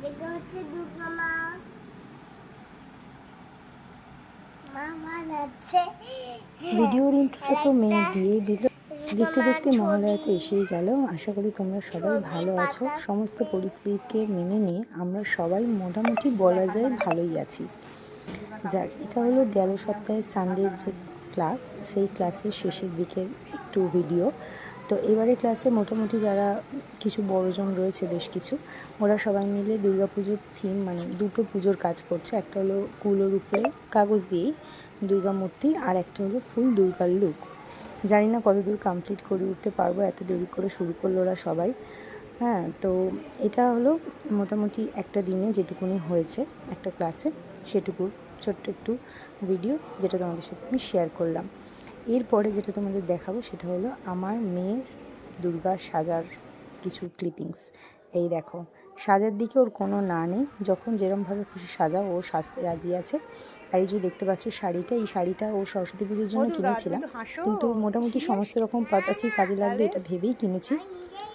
এদিকে হচ্ছে ভিডিওর ইন্ট্রোটা তো মেয়ে দিয়েই দিল। দেখতে দেখতে মার মহালয়া তো এসেই গেল। আশা করি তোমরা সবাই ভালো আছো। সমস্ত পরিস্থিতিকে মেনে নিয়ে আমরা সবাই মোটামুটি বলা যায় ভালোই আছি। যাক এটা হলো গেল সপ্তাহে সানডের যে ক্লাস সেই ক্লাসের শেষের দিকের একটু ভিডিও তো এবারে ক্লাসে মোটামুটি যারা কিছু বড়জন রয়েছে, বেশ কিছু, ওরা সবাই মিলে দুর্গাপুজোর থিম মানে দুটো পুজোর কাজ করছে। একটা হলো কুলোর উপরে কাগজ দিয়েই দুর্গা মূর্তি, আর একটা হলো ফুল দুর্গার লুক জানি না কতদূর কমপ্লিট করে উঠতে পারব, এত দেরি করে শুরু করল ওরা সবাই। হ্যাঁ তো এটা হলো মোটামুটি একটা দিনে যেটুকুনি হয়েছে একটা ক্লাসে সেটুকুর ছোট্ট একটু ভিডিও যেটা তোমাদের সাথে আমি শেয়ার করলাম। এরপরে যেটা তোমাদের দেখাবো সেটা হলো আমার মেয়ের দুর্গা সাজার কিছু ক্লিপিংস এই দেখো সাজার দিকে ওর কোনো না নেই যখন যেরমভাবে খুশি সাজাও ও সাজতে রাজি আছে। আর এই যে দেখতে পাচ্ছ শাড়িটা এই শাড়িটা ও সরস্বতী পুজোর জন্য কিনেছিলাম। কিন্তু মোটামুটি সমস্ত রকম পারপাসই কাজে লাগবে এটা ভেবেই কিনেছি।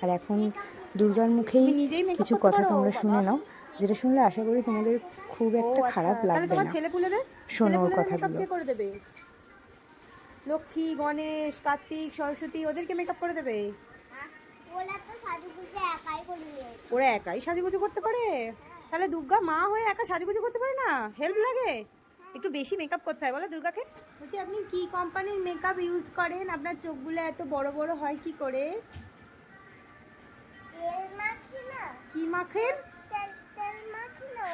আর এখন দুর্গার মুখেই কিছু কথা তোমরা শুনে নাও। যেটা শুনলে আশা করি তোমাদের খুব একটা খারাপ লাগবে না। শোনো ওর কথাগুলো। লক্ষ্মী গণেশ কার্তিক সরস্বতী ওদেরকে মেকআপ করে দেবে? ওরা একাই সাজুগুজু করতে পারে? তাহলে দুর্গা মা হয়ে একা সাজুগুজু করতে পারে না? হেল্প লাগে? একটু বেশি মেকআপ করতে হয় বলো দুর্গাকে। বলছি আপনি কি কোম্পানির মেকআপ ইউজ করেন? আপনার চোখগুলো এত বড় বড় হয় কি করে? কি মাখেন?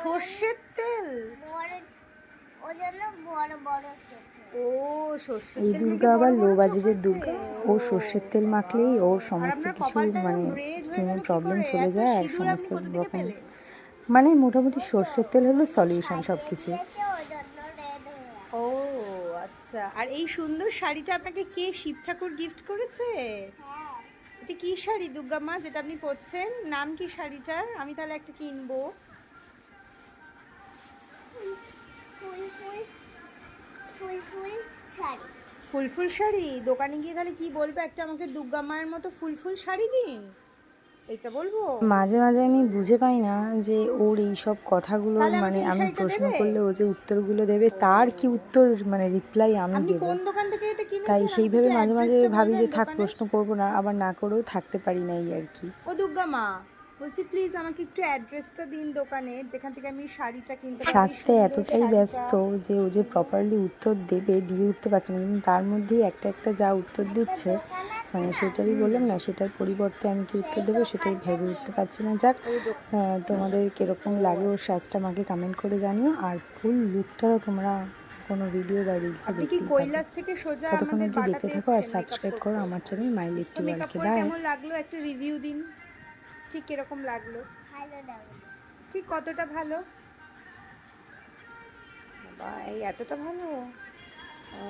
সর্ষের তেল? ও জন্য বড় বড় চোখে। ও সর্ষের এই দুর্গা আবার লো বাজেটের দুর্গা। ও সর্ষের তেল মাখলেই ওর সমস্ত কিছু মানে স্কিনের প্রবলেম চলে যায় আর সমস্ত রকম মানে মোটামুটি সর্ষের তেল হলো সলিউশন সব কিছু। ও আচ্ছা। আর এই সুন্দর শাড়িটা আপনাকে কে শিব ঠাকুর গিফট করেছে? হ্যাঁ। এটা কি শাড়ি দুর্গা মা যেটা আপনি পরছেন? নাম কি শাড়িটার? আমি তাহলে একটা কিনবো। ফুল ফুল ফুল ফুল শাড়ি। ফুল ফুল শাড়ি? দোকানে গিয়ে তাহলে কি বলবে? একটা আমাকে দুর্গা মায়ের মতো ফুল ফুল শাড়ি দিন। এটা বলব? মাঝে মাঝে আমি বুঝে পাই না যে ওর এই সব কথাগুলো মানে আমি প্রশ্ন করলে ও যে উত্তরগুলো দেবে তার কি উত্তর মানে রিপ্লাই আমি আপনি দেবো। কোন দোকান থেকে এটা কিনেছেন তাই সেইভাবে মাঝে মাঝে ভাবি যে থাক প্রশ্ন করব না আবার না করেও থাকতে পারি না এই আর কি। ও দুর্গা মা। বলছি প্লিজ আমাকে একটু অ্যাড্রেসটা দিন দোকানের যেখান থেকে আমি শাড়িটা কিনতে পারি। সাজতে এতটাই ব্যস্ত যে ও যে প্রপারলি উত্তর দেবে দিয়ে উঠতে পারছে না। কিন্তু তার মধ্যেই একটা একটা যা উত্তর দিচ্ছে মানে সেটারই বললাম না সেটার পরিবর্তে আমি কি উত্তর দেবো সেটাই ভেবে উঠতে পারছি না। যাক তোমাদের কীরকম লাগে ওর সাজটা আমাকে কমেন্ট করে জানিও। আর ফুল লুকটাও তোমরা কোনো ভিডিও বা রিলসে দেখতেই কৈলাস থেকে সোজা আমাদের দেখতে থাকো আর সাবস্ক্রাইব করো আমার চ্যানেল মাই লিট্টি বাই কেমন লাগল? একটা রিভিউ দিন। ঠিক কীরকম লাগল? ভালো লাগল। ঠিক কতটা ভালো? বাবা এই এতটা ভালো? ও।